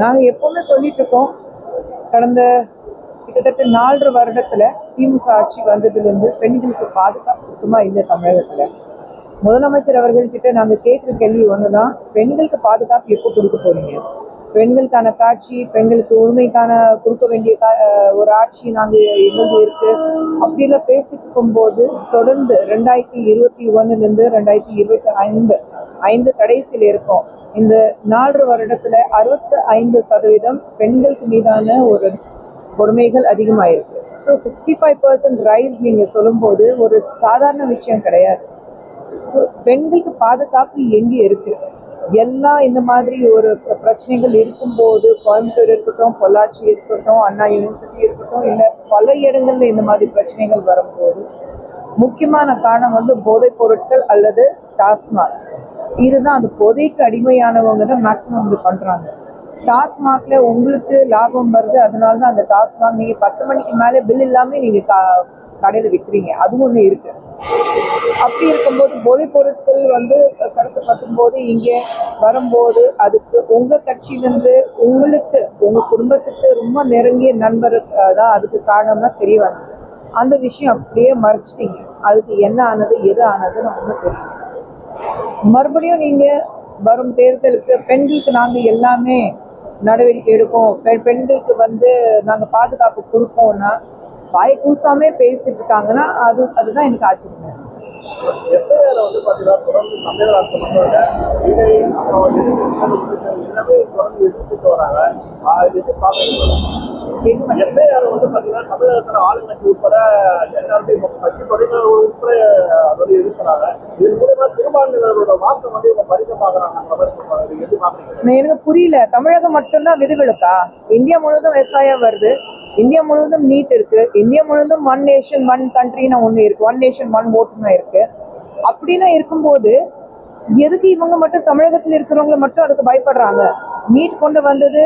நாங்கள் எப்பவுமே சொல்லிட்டு இருக்கோம் கடந்த கிட்டத்தட்ட நாலரை வருடத்துல திமுக ஆட்சி வந்ததுலேருந்து பெண்களுக்கு பாதுகாப்பு சுத்தமாக இல்லை தமிழகத்தில். முதலமைச்சர் அவர்கள்கிட்ட நாங்கள் கேட்குற கேள்வி ஒன்று தான் பெண்களுக்கு பாதுகாப்பு எப்போ கொடுக்க போறீங்க? பெண்களுக்கான காட்சி பெண்களுக்கு உரிமைக்கான கொடுக்க வேண்டிய கா- ஒரு ஆட்சி நாங்கள் எங்களுக்கு இருக்கு? அப்படிலாம் பேசிட்டு இருக்கும்போது தொடர்ந்து ரெண்டாயிரத்தி இருபத்தி ஒன்னுலேருந்து ரெண்டாயிரத்தி இருபத்தி ஐந்து ஐந்து கடைசியில் இருக்கோம். இந்த நாலு வருடத்துல அறுபத்தி ஐந்து சதவீதம் பெண்களுக்கு மீதான ஒரு கொடுமைகள் அதிகமாயிருக்கு. So sixty five percent rise நீங்கள் சொல்லும்போது ஒரு சாதாரண விஷயம் கிடையாது. ஸோ பெண்களுக்கு பாதுகாப்பு எங்கே இருக்கு? எல்லாம் இந்த மாதிரி ஒரு பிரச்சனைகள் இருக்கும்போது கோயம்புத்தூர் இருக்கட்டும் பொள்ளாச்சி இருக்கட்டும் அண்ணா யூனிவர்சிட்டி இருக்கட்டும் இல்லை பல இடங்கள்ல இந்த மாதிரி பிரச்சனைகள் வரும்போது முக்கியமான காரணம் வந்து போதைப் பொருட்கள் அல்லது டாஸ்மாக். இதுதான் அந்த பொதைக்கு அடிமையானவங்க தான் மேக்ஸிமம் இது பண்றாங்க. டாஸ்மாக்ல உங்களுக்கு லாபம் வருது அதனால தான் அந்த டாஸ்மாக் நீங்க பத்து மணிக்கு மேலே பில் இல்லாம நீங்க கா- கடையில விற்கிறீங்க அதுவும் ஒன்று இருக்கு. அப்படி இருக்கும்போது போதைப் பொருட்கள் வந்து கடத்தப்படும் போது இங்கே வரும்போது அதுக்கு உங்க கட்சியிலிருந்து உங்களுக்கு உங்க குடும்பத்துக்கு ரொம்ப நெருங்கிய நண்பர் தான் அதுக்கு காரணம்னா தெரிய வந்தது அந்த விஷயம் அப்படியே மறைச்சிட்டீங்க. அதுக்கு என்ன ஆனது எது ஆனதுன்னு ஒன்றும் தெரியும் மறுபடியும் நீங்கள் வரும் தேர்தலுக்கு பெண்களுக்கு நாங்கள் எல்லாமே நடவடிக்கை எடுப்போம். பெ- பெண்களுக்கு வந்து நாங்கள் பாதுகாப்பு கொடுப்போம்னா வாய் கூசாமே பேசிட்டு இருக்காங்கன்னா அது அதுதான் எனக்கு ஆச்சரியம். எஸ்ஐஆர் வந்து பாத்தீங்கன்னா தொடர்ந்து தமிழக அரசு மக்களோட இதை எனக்கு புரியல. தமிழகம் மட்டும்தான் விதிவிலக்கா? இந்தியா முழுவதும் விவசாயம் வருது. இந்தியா முழுவதும் நீட் இருக்கு. இந்தியா முழுவதும் ஒன் நேஷன் ஒன் கண்ட்ரின்னு ஒன்று இருக்கு. ஒன் நேஷன் ஒன் ஓட்டுன்னு இருக்கு. அப்படின்னா இருக்கும்போது எதுக்கு இவங்க மட்டும் தமிழகத்தில் இருக்கிறவங்க மட்டும் அதுக்கு பயப்படுறாங்க? நீட் கொண்டு வந்தது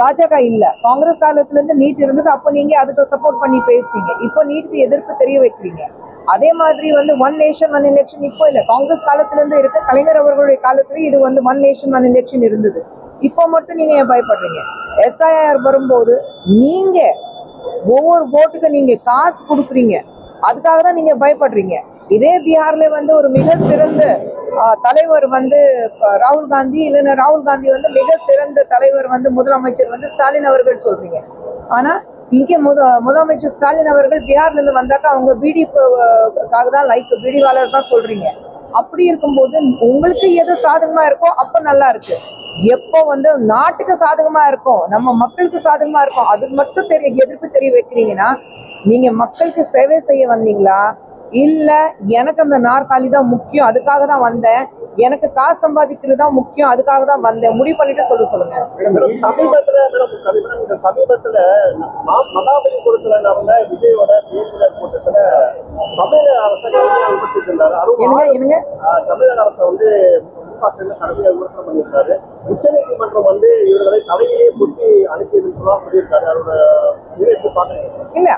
பாஜக இல்ல. காங்கிரஸ் காலத்துல இருந்து நீட் இருந்தது அப்போ நீங்க அதுக்கு சப்போர்ட் பண்ணி பேசுறீங்க இப்போ நீட்டுக்கு எதிர்ப்பு தெரிய வைக்கிறீங்க. அதே மாதிரி வந்து ஒன் நேஷன் ஒன் எலெக்ஷன் இப்போ இல்ல. காங்கிரஸ் காலத்துல இருந்து இருக்க கலைஞர் அவர்களுடைய காலத்துல இது வந்து ஒன் நேஷன் ஒன் எலெக்ஷன் இருந்தது. இப்போ மட்டும் நீங்க ஏன் பயப்படுறீங்க? எஸ்ஐஆர் வரும்போது நீங்க ஒவ்வொரு ஓட்டுக்கு நீங்க காசு கொடுக்குறீங்க. அதுக்காக தான் நீங்க பயப்படுறீங்க. இதே பீகார்ல வந்து ஒரு மிக சிறந்த தலைவர் வந்து ராகுல் காந்தி இல்லைன்னா ராகுல் காந்தி வந்து மிக சிறந்த தலைவர் வந்து முதலமைச்சர் வந்து ஸ்டாலின் அவர்கள் சொல்றீங்க. ஆனா இங்கே முத முதலமைச்சர் ஸ்டாலின் அவர்கள் பீகார்ல இருந்து வந்தாக்கா அவங்க பிடிக்காக தான் லைக் பிடிவாளர் தான் சொல்றீங்க. அப்படி இருக்கும்போது உங்களுக்கு எது சாதகமா இருக்கோ அப்ப நல்லா இருக்கு. எப்போ வந்து நாட்டுக்கு சாதகமா இருக்கும் நம்ம மக்களுக்கு சாதகமா இருக்கும் அது மட்டும் தெரிய எதிர்ப்பு தெரிய வைக்கிறீங்கன்னா நீங்க மக்களுக்கு சேவை செய்ய வந்தீங்களா இல்ல எனக்கு அந்த நாற்காலி தான் முக்கியம் அதுக்காக தான் வந்தேன். எனக்கு காசு சம்பாதிக்கிறது தான் முக்கியம் அதுக்காக தான் வந்தேன். முடிவு பண்ணிட்டு சொல்ல சொல்லுங்க. சமீபத்துல மேடம் இந்த சமீபத்துல மகாபலிபுரத்துல நடந்த விஜயோட தேர்தல் கூட்டத்துல தமிழக அரசை விமர்சித்து இருந்தாரு. என்னங்க தமிழக அரசை வந்து முகாசில கடுமையா விமர்சனம் பண்ணியிருக்காரு. உச்ச நீதிமன்றம் வந்து இவர்களை தலையிலேயே குத்தி அனுப்பி இருக்கிறதா சொல்லியிருக்காரு. அவரோட பாக்குறீங்க இல்ல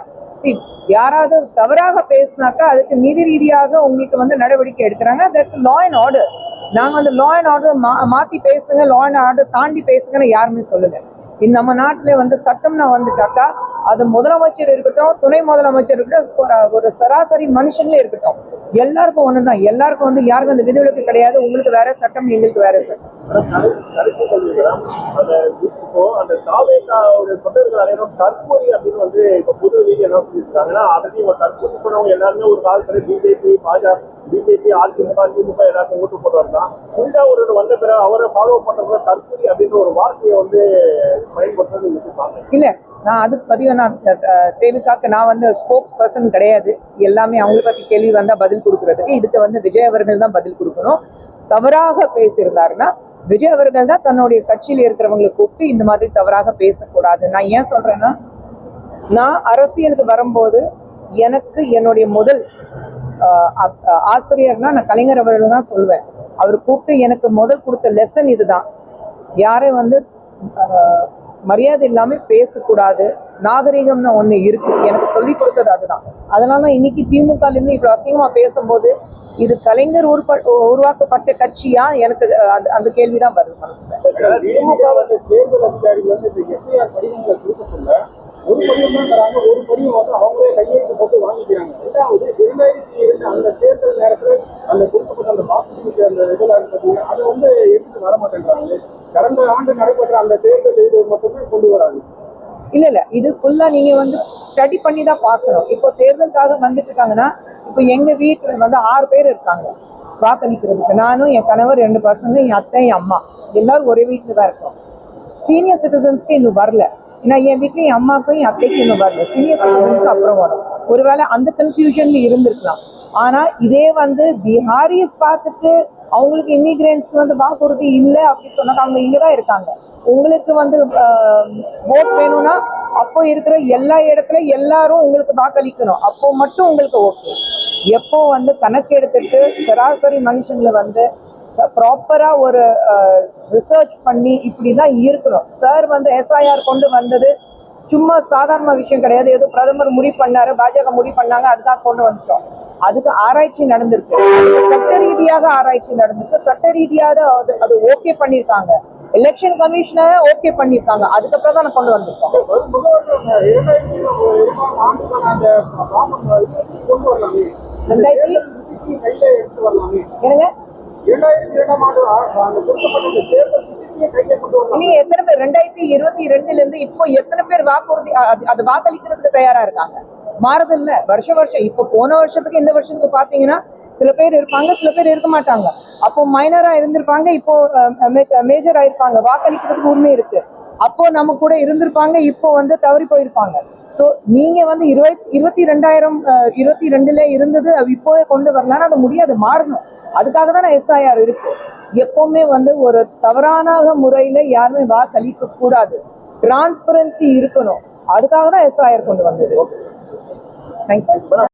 சி யாராவது தவறாக பேசினாக்கா அதுக்கு நிதி ரீதியாக உங்களுக்கு வந்து நடவடிக்கை எடுக்கிறாங்க. தட்ஸ் லா அண்ட் ஆர்டர் நாங்க வந்து லா அண்ட் ஆர்டர் மா மாத்தி பேசுங்க லா அண்ட் ஆர்டர் தாண்டி பேசுங்கன்னு யாருமே சொல்லலை. நம்ம நாட்டில் வந்து சட்டம்னா வந்துட்டாக்கா அது முதலமைச்சர் இருக்கட்டும் துணை முதலமைச்சர் இருக்கட்டும் ஒரு- ஒரு சராசரி மனுஷங்களே இருக்கட்டும். எல்லாருக்கும் ஒண்ணுதான். எல்லாருக்கும் வந்து யாருக்கும் அந்த விதிவிலக்கு கிடையாது. உங்களுக்கு வேற சட்டம் எங்களுக்கு வேற சட்டம். அந்த அப்படின்னு வந்து புது சொல்லியிருக்காங்கன்னா அதையும் எல்லாருமே ஒரு பிஜேபி பாஜக பிஜேபி அதிமுக திமுக எல்லாருக்கும் ஓட்டு தான் ஒரு வந்த பிறகு அவரை ஃபாலோ பண்றவங்க தற்கூரி அப்படின்ற ஒரு வார்த்தையை வந்து இல்ல நான் அதுக்கு பதிவு நான் தேவிக்காக்க நான் வந்து ஸ்போக்ஸ் பர்சன் கிடையாது. எல்லாமே அவங்கள பத்தி கேள்வி வந்தா பதில் கொடுக்கறதுக்கு இதுக்கு வந்து விஜய் அவர்கள் தான் பதில் கொடுக்கணும். தவறாக பேசியிருந்தாருன்னா விஜய் அவர்கள் தான் தன்னுடைய கட்சியில் இருக்கிறவங்களை கூப்பிட்டு இந்த மாதிரி தவறாக பேசக்கூடாது. நான் ஏன் சொல்றேன்னா நான் அரசியலுக்கு வரும்போது எனக்கு என்னுடைய முதல் அப்- ஆசிரியர்னா நான் கலைஞர் அவர்கள் தான் சொல்லுவேன் அவர் கூப்பிட்டு எனக்கு முதல் கொடுத்த லெசன் இதுதான். யாரை வந்து மரியாதை இல்லாமல் பேசக்கூடாது. நாகரிகம்னு ஒன்று இருக்கு. எனக்கு சொல்லி கொடுத்தது அதுதான். அதனால இன்னைக்கு திமுகலேருந்து இவ்வளோ அசிங்கமாக பேசும்போது இது கலைஞர் உருப்ப உருவாக்கப்பட்ட கட்சியா? எனக்கு அந்த அந்த- கேள்வி தான் வருது மனசுல. தேர்தல் அதிகாரிகள் வந்து இந்த எஸ்ஐஆர் படிவங்களை ஒரு படிவம் தான் தராங்க ஒரு படிவம் வந்து அவங்களே கையெழுத்து போட்டு வாங்கிக்கிறாங்க. ரெண்டாவது இரண்டாயிரத்தி இரண்டு அந்த தேர்தல் நேரத்தில் அந்த கொடுக்கப்பட்ட அந்த வாக்குறுதி அந்த இதெல்லாம் இருக்குது அதை வந்து எடுத்துட்டு வர மாட்டேன்றாங்க கடந்த ஆண்டு நடைபெற்ற அந்த தேர்தல் இது மட்டுமே கொண்டு வராது. இல்ல இல்ல. இது ஃபுல்லா நீங்க வந்து ஸ்டடி பண்ணி தான் பார்க்கணும். இப்போ தேர்தலுக்காக வந்துட்டு இருக்காங்கன்னா இப்போ எங்க வீட்டுல வந்து ஆறு பேர் இருக்காங்க. வாக்களிக்கிறதுக்கு. நானும் என் கணவர் ரெண்டு பசங்க என் அத்தை என் அம்மா. எல்லாரும் ஒரே வீட்டுல தான் இருக்கோம். சீனியர் சிட்டிசன்ஸ்க்கு இன்னும் வரல. ஏன்னா என் வீட்ல என் அம்மாக்கும் என் அத்தைக்கும் இன்னும் வரல. சீனியர் சிட்டிசனுக்கு அப்புறம் வரும். ஒருவேளை அந்த கன்ஃபியூஷன் இருந்திருக்கலாம். ஆனா இதே வந்து பிஹாரிஸ் பார்த்துட்டு அவங்களுக்கு இமிகிரண்ட்ஸ்க்கு வந்து வாக்குறுதி இல்லை அப்படின்னு சொன்னாங்க. அவங்க இங்கே தான் இருக்காங்க. உங்களுக்கு வந்து ஓட் வேணும்னா அப்போ இருக்கிற எல்லா இடத்துல எல்லாரும் உங்களுக்கு வாக்களிக்கணும். அப்போ மட்டும் உங்களுக்கு ஓகே எப்போ வந்து கணக்கு எடுத்துட்டு சராசரி மனுஷங்களை வந்து ப்ராப்பராக ஒரு ரிசர்ச் பண்ணி இப்படி தான் இருக்கணும். சார் வந்து எஸ்ஐஆர் கொண்டு வந்தது சும்மா சாதாரண விஷயம் கிடையாது. ஏதோ பிரதமர் முடிவு பண்ணாரு பாஜக முடிவு பண்ணாங்க அதுதான் கொண்டு வந்துட்டோம். அதுக்கு ஆராய்ச்சி நடந்திருக்கு. சட்ட ரீதியாக ஆராய்ச்சி நடந்திருக்கு. சட்ட ரீதியாக அது அது ஓகே பண்ணியிருக்காங்க. எலெக்ஷன் கமிஷனர் ஓகே பண்ணியிருக்காங்க. அதுக்கப்புறம் தான் நான் கொண்டு வந்திருக்கோம். என்னங்க? எத்தனை பேர்? ரெண்டாயிரத்தி இருபத்தி ரெண்டுல இருந்து இப்போ எத்தனை பேர் வாக்குறுதி அது வாக்களிக்கிறதுக்கு தயாரா இருக்காங்க? மாறுது இல்ல வருஷம் வருஷம். இப்போ போன வருஷத்துக்கு இந்த வருஷத்துக்கு பாத்தீங்கன்னா சில பேர் இருப்பாங்க சில பேர் இருக்க மாட்டாங்க. அப்போ மைனரா இருந்திருப்பாங்க இப்போ மேஜர் ஆயிருப்பாங்க. வாக்களிக்கிறதுக்கு உரிமை இருக்கு. அப்போ நம்ம கூட இருந்திருப்பாங்க இப்போ வந்து தவறி போயிருப்பாங்க. ஸோ நீங்க வந்து இருபத்தி இருபத்தி ரெண்டாயிரம் இருபத்தி ரெண்டுல இருந்தது அது இப்போவே கொண்டு வரலன்னா அது முடியாது மாறணும். அதுக்காக தான் எஸ்ஐஆர் இருக்கு. எப்பவுமே வந்து ஒரு தவறான முறையில யாருமே வாக்களிக்க கூடாது டிரான்ஸ்பரன்சி இருக்கணும். அதுக்காக தான் எஸ்ஐஆர் கொண்டு வந்தது. Tá tem.